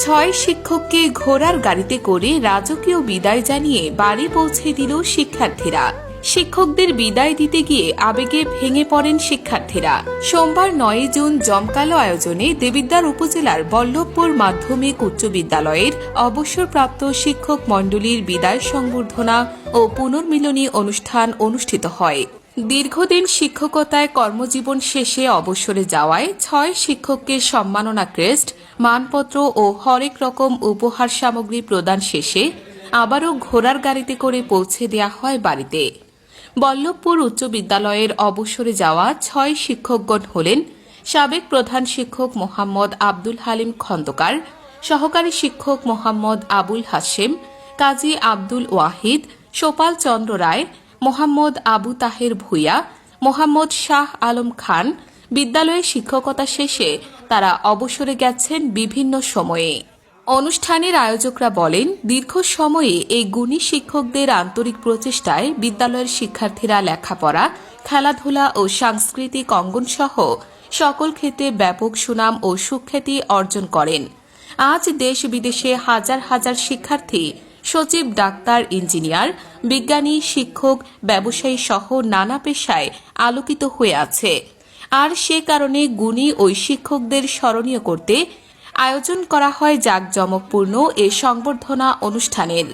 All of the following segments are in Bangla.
ছয় শিক্ষককে ঘোড়ার গাড়িতে করে রাজকীয় বিদায় জানিয়ে বাড়ি পৌঁছে দিল শিক্ষার্থীরা। শিক্ষকদের বিদায় দিতে গিয়ে আবেগে ভেঙে পড়েন শিক্ষার্থীরা। সোমবার নয় জুন জমকালো আয়োজনে দেবিদ্বার উপজেলার বল্লভপুর মাধ্যমিক উচ্চ বিদ্যালয়ের অবসরপ্রাপ্ত শিক্ষক মণ্ডলীর বিদায় সংবর্ধনা ও পুনর্মিলনী অনুষ্ঠান অনুষ্ঠিত হয়। দীর্ঘদিন শিক্ষকতায় কর্মজীবন শেষে অবসরে যাওয়ায় ছয় শিক্ষককে সম্মাননা ক্রেস্ট মানপত্র ও হরেক রকম উপহার সামগ্রী প্রদান শেষে আবারও ঘোড়ার গাড়িতে করে পৌঁছে দেওয়া হয় বাড়িতে। বল্লভপুর উচ্চ বিদ্যালয়ের অবসরে যাওয়া ছয় শিক্ষকগণ হলেন সাবেক প্রধান শিক্ষক মোহাম্মদ আব্দুল হালিম খন্দকার, সহকারী শিক্ষক মোহাম্মদ আবুল হাশেম, কাজী আব্দুল ওয়াহিদ, সোপাল চন্দ্র রায়, মোহাম্মদ আবু তাহের ভূঁইয়া, মোহাম্মদ শাহ আলম খান বিদ্যালয়ে শিক্ষকতা শেষে তারা অবসরে গেছেন বিভিন্ন সময়ে। অনুষ্ঠানের আয়োজকরা বলেন, দীর্ঘ সময়ে এই গুণী শিক্ষকদের আন্তরিক প্রচেষ্টায় বিদ্যালয়ের শিক্ষার্থীরা লেখাপড়া, খেলাধুলা ও সাংস্কৃতিক অঙ্গন সহ সকল ক্ষেত্রে ব্যাপক সুনাম ও সুখ্যাতি অর্জন করেন। আজ দেশ বিদেশে হাজার হাজার শিক্ষার্থী, সচিব, ডাক্তার, ইঞ্জিনিয়ার, বিজ্ঞানী, শিক্ষক, ব্যবসায়ী সহ নানা পেশায় আলোকিত হয়ে আছে। আর সে কারণে গুণী ওই শিক্ষকদের স্মরণীয় করতে আয়োজন করা হয় জাঁকজমকপূর্ণ এ সংবর্ধনা অনুষ্ঠানের।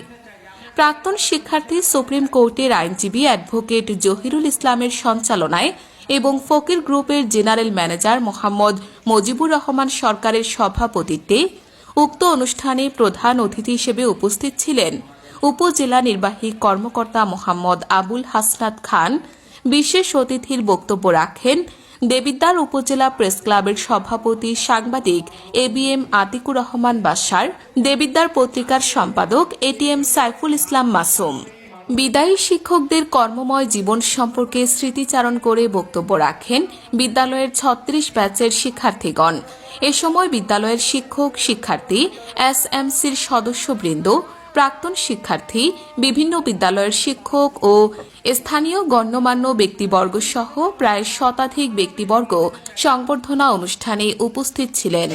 প্রাক্তন শিক্ষার্থী সুপ্রিম কোর্টের আইনজীবী অ্যাডভোকেট জহিরুল ইসলামের সঞ্চালনায় এবং ফকির গ্রুপের জেনারেল ম্যানেজার মোহাম্মদ মজিবুর রহমান সরকারের সভাপতিত্বে উক্ত অনুষ্ঠানে প্রধান অতিথি হিসেবে উপস্থিত ছিলেন উপজেলা নির্বাহী কর্মকর্তা মোহাম্মদ আবুল হাসনাত খান। বিশেষ অতিথির বক্তব্য রাখেন দেবিদ্বার উপজেলা প্রেস ক্লাবের সভাপতি সাংবাদিক A B M Atikur Rahman Basar, Debidwar পত্রিকার সম্পাদক এটিএম সাইফুল ইসলাম মাসুম। বিদায়ী শিক্ষকদের কর্মময় জীবন সম্পর্কে স্মৃতিচারণ করে বক্তব্য রাখেন বিদ্যালয়ের ছত্রিশ ব্যাচের শিক্ষার্থীগণ। এ সময় বিদ্যালয়ের শিক্ষক, শিক্ষার্থী এসএমসির সদস্যবৃন্দ প্রাক্তন শিক্ষার্থী, বিভিন্ন বিদ্যালয়ের শিক্ষক ও স্থানীয় গণ্যমান্য ব্যক্তিবর্গ সহ প্রায় শতাধিক ব্যক্তিবর্গ সংবর্ধনা অনুষ্ঠানে উপস্থিত ছিলেন।